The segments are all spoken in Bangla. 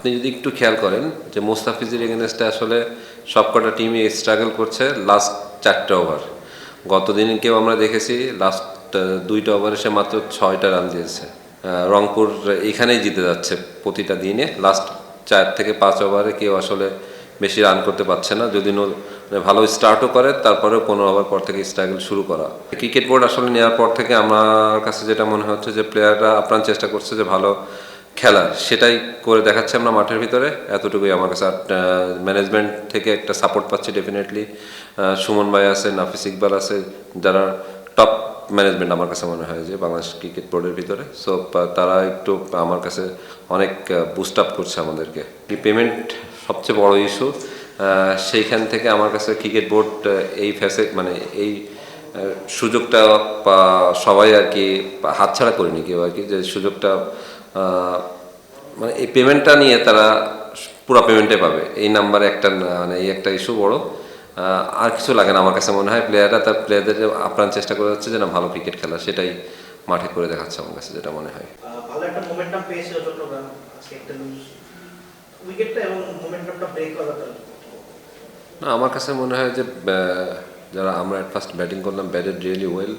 আপনি যদি একটু খেয়াল করেন যে মুস্তাফিজের এগেনস্টে আসলে সবকটা টিমই স্ট্রাগল করছে লাস্ট চারটে ওভার গতদিন কেউ আমরা দেখেছি লাস্ট দুইটা ওভারে সে মাত্র ছয়টা রান দিয়েছে। রংপুর এখানেই জিতে যাচ্ছে প্রতিটা দিনে। লাস্ট চার থেকে পাঁচ ওভারে কেউ আসলে বেশি রান করতে পারছে না। যদি মানে ভালো স্টার্টও করে, তারপরেও পনেরো ওভার পর থেকে স্ট্রাগল শুরু করা। ক্রিকেট বোর্ড আসলে নেওয়ার পর থেকে আমার কাছে যেটা মনে হচ্ছে যে প্লেয়াররা আপ্রাণ চেষ্টা করছে যে ভালো খেলার সেটাই করে দেখাচ্ছে আমরা মাঠের ভিতরে। এতটুকুই আমার কাছে। আর ম্যানেজমেন্ট থেকে একটা সাপোর্ট পাচ্ছি ডেফিনেটলি সুমন ভাই আছে, নাফিস ইকবাল আছে, যারা টপ ম্যানেজমেন্ট আমার কাছে মনে হয় যে বাংলাদেশ ক্রিকেট বোর্ডের ভিতরে। সো তারা একটু আমার কাছে অনেক বুস্ট আপ করছে আমাদেরকে। পেমেন্ট সবচেয়ে বড় ইস্যু সেইখান থেকে আমার কাছে ক্রিকেট বোর্ড এই ফ্যাসে মানে এই সুযোগটা সবাই আর কি হাতছাড়া করিনি কেউ আর কি। যে সুযোগটা মানে এই পেমেন্টটা নিয়ে তারা পুরো পেমেন্টে পাবে। এই নাম্বারে একটা মানে এই একটা ইস্যু বড়। আর কিছু লাগে না আমার কাছে মনে হয়। প্লেয়াররা তার প্লেয়ারদের আপ্রাণ চেষ্টা করে যাচ্ছে যে না ভালো ক্রিকেট খেলা সেটাই মাঠে করে দেখাচ্ছে আমার কাছে যেটা মনে হয়। ভালো একটা মোমেন্টাম পেয়েছিল চট্টগ্রাম আজকে একটা উইকেটটা এবং মোমেন্টামটা ব্রেক করা না আমার কাছে মনে হয় যে যারা আমরা অ্যাট ফার্স্ট ব্যাটিং করলাম ব্যাটেড রিয়েলি ওয়েল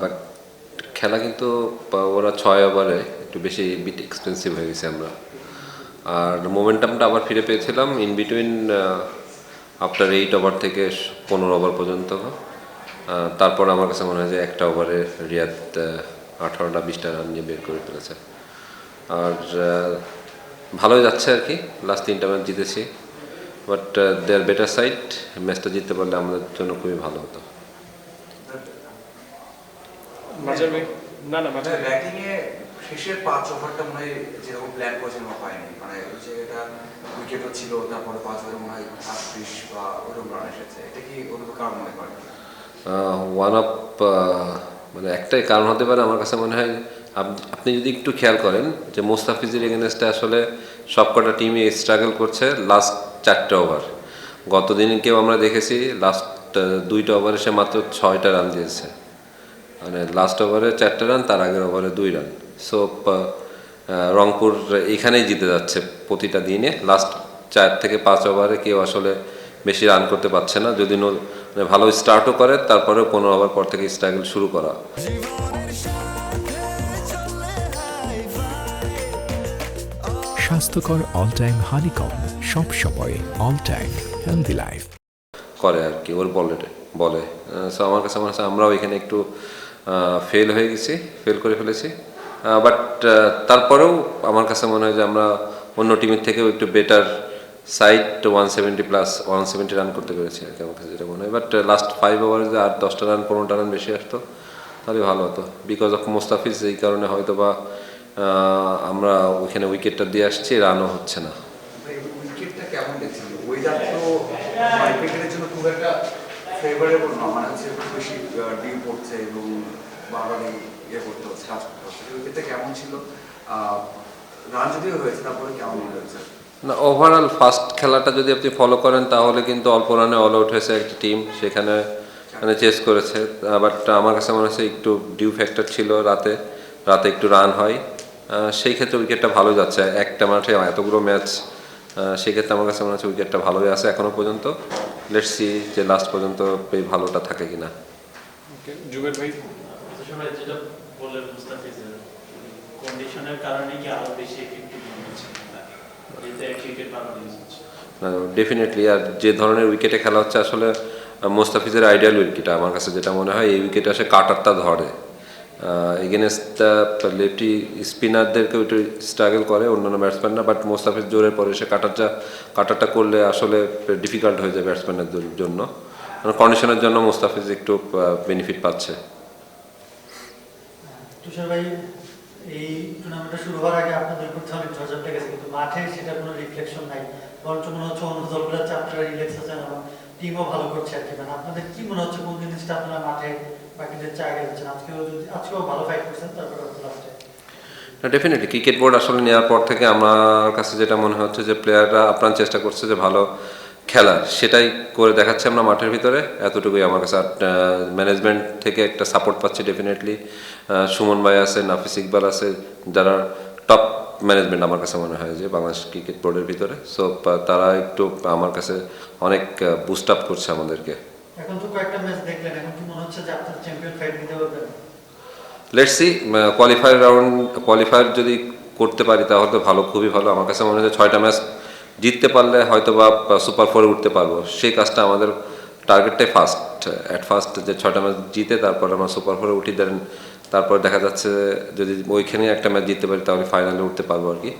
বাট খেলা কিন্তু ওরা ছয় ওভারে একটু বেশি বিট এক্সপেন্সিভ হয়ে গেছি আমরা। আর মোমেন্টামটা আবার ফিরে পেয়েছিলাম in between after eight over থেকে পনেরো ওভার পর্যন্ত। তারপর আমার কাছে মনে হয় যে একটা ওভারে রিয়াদ আঠারোটা বিশটা রান নিয়ে বের করে ফেলেছে। আর ভালোই যাচ্ছে আর কি লাস্ট তিনটা ম্যাচ জিতেছি। বাট দেয়ার বেটার সাইড ম্যাচটা জিততে পারলে আমাদের জন্য খুবই ভালো হতো। না না মাঝের ব্যাটিং এ শেষের পাঁচ ওভারটা মনে হয় যেরকম প্ল্যান করেছিলাম হয়নি। মানে যে এটা উইকেটও ছিল, তারপরে পাঁচ ওভারে মনে হয় আটত্রিশ বা ওরকম রান এসেছে। এটা কি কোনো কারণ মনে করেন? ওয়ান অফ মানে একটাই কারণ হতে পারে আমার কাছে মনে হয়। আপ- আপনি যদি একটু খেয়াল করেন যে মোস্তাফিজের এগেনস্টে আসলে সবকটা টিমই স্ট্রাগল করছে লাস্ট চারটে ওভার গতদিন কেউ আমরা দেখেছি লাস্ট দুইটা ওভারে সে মাত্র ছয়টা রান দিয়েছে। মানে লাস্ট ওভারে চারটে রান তার আগের ওভারে দুই রান সো রংপুর এখানেই জিতে যাচ্ছে প্রতিটা দিনে। লাস্ট চার থেকে পাঁচ ওভারে কেউ আসলে বেশি রান করতে পারছে না। যদি মানে ভালো স্টার্টও করে তারপরে পনেরো ওভার পর থেকে স্ট্রাগল শুরু করা। স্বাস্থ্যকর অল টাইম হানিকম সব সময় অল টাইম হেলদি লাইফ করে আর কি ওর বলে বলে। সো আমার কাছে মনে হচ্ছে আমরাও এখানে একটু ফেল হয়ে গেছি ফেল করে ফেলেছি। বাট তারপরেও আমার কাছে মনে হয় যে আমরা অন্য টিমের থেকেও একটু better side one seventy plus one seventy run করতে পেরেছি আর কি আমার কাছে যেটা মনে হয়। বাট লাস্ট ফাইভ ওভারে যে আর দশটা রান পনেরোটা রান বেশি আসতো, তাহলে ভালো হতো। বিকজ অফ মোস্তাফিজ এই কারণে হয়তো বা আমরা ওইখানে উইকেটটা দিয়ে আসছি রানও হচ্ছে না। ফেভারেবল না মানে হচ্ছে বেশি পড়ছে এবং ইয়ে করতে হচ্ছে কাজ করতে হচ্ছে উইকেটটা কেমন ছিল? রান যদিও হয়েছে তারপরে কেমন মনে হয়েছে না ওভারঅল ফার্স্ট খেলাটা যদি আপনি ফলো করেন তাহলে কিন্তু অল্প রানে অল আউট হয়েছে একটা টিম সেখানে মানে চেস করেছে। বাট আমার কাছে মনে হচ্ছে একটু ডিউ ফ্যাক্টর ছিল রাতে রাতে একটু রান হয়। সেই ক্ষেত্রে উইকেটটা ভালো যাচ্ছে। একটা মাঠে এতগুলো ম্যাচ সেই ক্ষেত্রে আমার কাছে মনে হচ্ছে উইকেটটা ভালোই আছে এখনও পর্যন্ত। লেটস সি যে লাস্ট পর্যন্ত এই ভালোটা থাকে কিনা। ওকে জুবের ভাই। সময় যেটা কন্ডিশনের কারণে কি আরও বেশি এফেক্টিভ হচ্ছে ডেফিনেটলি আর যে ধরনের উইকেটে খেলা হচ্ছে, আসলে মোস্তাফিজের আইডিয়াল উইকেট আমার কাছে যেটা মনে হয়, এই উইকেটে আসে কাটারটা ধরে। এগেনস্ট লেফটি স্পিনারদেরকে একটু স্ট্রাগল করে, অন্যান্য ব্যাটসম্যানরা বাট মোস্তাফিজ জোরের পরে সে কাটারটা কাটারটা করলে আসলে ডিফিকাল্ট হয়ে যায় ব্যাটসম্যানের জন্য। কন্ডিশনের জন্য মোস্তাফিজ একটু বেনিফিট পাচ্ছে। তুষার ভাই, এই টুর্নামেন্টটা শুরু হওয়ার আগে আপনাদের অনেক ঝরঝর কিন্তু মাঠে সেটা কোনো রিফ্লেকশন নাই। বরঞ্চ মনে হচ্ছে অন্য আপনারা রিল্যাক্স আছেন এবং টিমও ভালো করছে আর কি। মানে আপনাদের কি মনে হচ্ছে কোন জিনিসটা আপনারা মাঠে বাকিদের চেয়ে আগে যাচ্ছেন আজকেও যদি আজকেও ভালো ফাইট করছেন, তারপরে লাস্টে ডেফিনেটলি ক্রিকেট বোর্ড আসলে নেওয়ার পর থেকে আমার কাছে যেটা মনে হচ্ছে যে প্লেয়াররা আপ্রাণ চেষ্টা করছে যে ভালো খেলার সেটাই করে দেখাচ্ছে আমরা মাঠের ভিতরে। এতটুকুই আমার কাছে। আর ম্যানেজমেন্ট থেকে একটা সাপোর্ট পাচ্ছি ডেফিনেটলি সুমন ভাই আছে নাফিস ইকবাল আছে যারা টপ ম্যানেজমেন্ট আমার কাছে মনে হয় যে বাংলাদেশ ক্রিকেট বোর্ডের ভিতরে। সো তারা একটু আমার কাছে অনেক বুস্ট আপ করছে আমাদেরকে। এখন তো কয়েকটা ম্যাচ দেখলেন এখন কি মনে হচ্ছে যে আপনার চ্যাম্পিয়ন ফাইট দিতে পারবেন? Let's see qualifier round qualifier যদি করতে পারি তাহলে তো ভালো খুবই ভালো। আমার কাছে মনে হয় ছয়টা ম্যাচ জিততে পারলে হয়তো বা সুপার ফোরে উঠতে পারব। সেই কাজটা আমাদের টার্গেটটাই ফার্স্ট অ্যাট ফার্স্ট যে ছয়টা ম্যাচ জিতে তারপর আমরা সুপার ফোরে উঠি দেন তারপর দেখা যাচ্ছে যদি ওইখানে একটা ম্যাচ জিততে পারি, তাহলে ফাইনালে উঠতে পারব আর কি।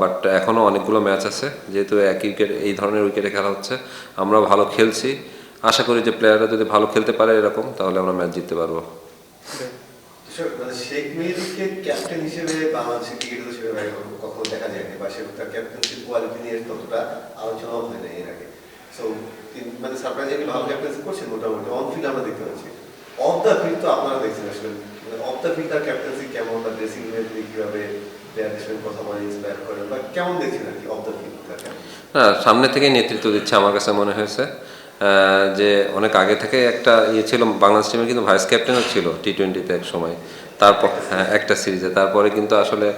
বাট এখনও অনেকগুলো ম্যাচ আছে, যেহেতু এক উইকেট এই ধরনের উইকেটে খেলা হচ্ছে। আমরা ভালো খেলছি। আশা করি যে প্লেয়াররা যদি ভালো খেলতে পারে এরকম, তাহলে আমরা ম্যাচ জিততে পারব। মানে শেখ মেহেদিকে ক্যাপ্টেন হিসেবে বাংলাদেশের ক্রিকেটে কখনো দেখা যায়নি বা সে তার ক্যাপ্টেন্সির কোয়ালিটি নিয়ে ততটা আলোচনাও হয় না এর আগে। সো মানে সারপ্রাইজিংলি ভালো ক্যাপ্টেন্সি করছেন মোটামুটি অন ফিল্ড আমরা দেখতে পাচ্ছি। অফ দ্য ফিল্ড তো আপনারা দেখছেন আসলে মানে অফ দ্য ফিল্ড তার ক্যাপ্টেন্সি কেমন বা ড্রেসিং রুমে তিনি কীভাবে প্লেয়ারদের সঙ্গে কথা বলে ইন্সপায়ার করেন বা কেমন দেখছেন আর কি অফ দ্য ফিল্ড তার? না সামনে থেকে নেতৃত্ব দিচ্ছে আমার কাছে মনে হয়েছে। যে অনেক আগে থেকে একটা ইয়ে ছিল বাংলাদেশ টিমের কিন্তু ভাইস ক্যাপ্টেনও ছিল টি টোয়েন্টিতে এক সময়। তারপর হ্যাঁ একটা সিরিজে তারপরে কিন্তু আসলে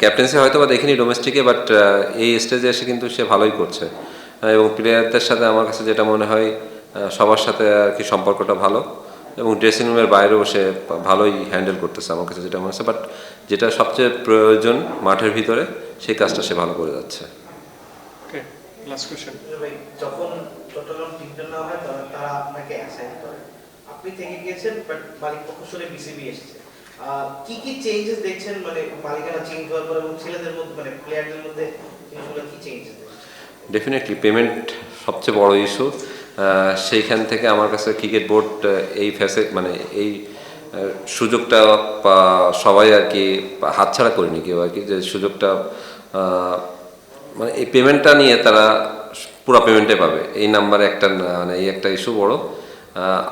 ক্যাপ্টেন্সি হয়তো বা দেখিনি ডোমেস্টিকে বাট এই স্টেজে এসে কিন্তু সে ভালোই করছে। এবং প্লেয়ারদের সাথে আমার কাছে যেটা মনে হয় সবার সাথে আর কি সম্পর্কটা ভালো এবং ড্রেসিং রুমের বাইরেও সে ভালোই হ্যান্ডেল করতেছে আমার কাছে যেটা মনে হচ্ছে। বাট যেটা সবচেয়ে প্রয়োজন মাঠের ভিতরে সেই কাজটা সে ভালো করে যাচ্ছে। ওকে লাস্ট কোশ্চেন ভাই যখন চট্টগ্রাম টিমটা না হয় তারা আপনাকে অ্যাসাইন করে। আপনি থেকে গিয়েছেন বাট মালিক পক্ষ শুনে বিসিবি এসেছে। কি কি চেঞ্জেস দেখছেন? মানে মালিকানা চেঞ্জ হওয়ার পর এবং ছেলেদের মধ্যে মানে প্লেয়ারদের মধ্যে জিনিসগুলো কি চেঞ্জেস ডেফিনেটলি পেমেন্ট সবচেয়ে বড় ইস্যু সেইখান থেকে আমার কাছে ক্রিকেট বোর্ড এই ফ্যাসে মানে এই সুযোগটা সবাই আর কি হাতছাড়া করেনি কেউ আর কি, যে সুযোগটা মানে এই পেমেন্টটা নিয়ে তারা পুরো পেমেন্টে পাবে। এই নাম্বারে একটা মানে এই একটা ইস্যু বড়।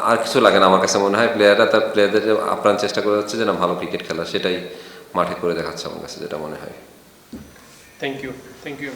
আর কিছু লাগে না আমার কাছে মনে হয়। প্লেয়াররা তার প্লেয়ারদের আপ্রাণ চেষ্টা করে যাচ্ছে যে না ভালো ক্রিকেট খেলা, সেটাই মাঠে করে দেখাচ্ছে আমার কাছে যেটা মনে হয়। Thank you thank you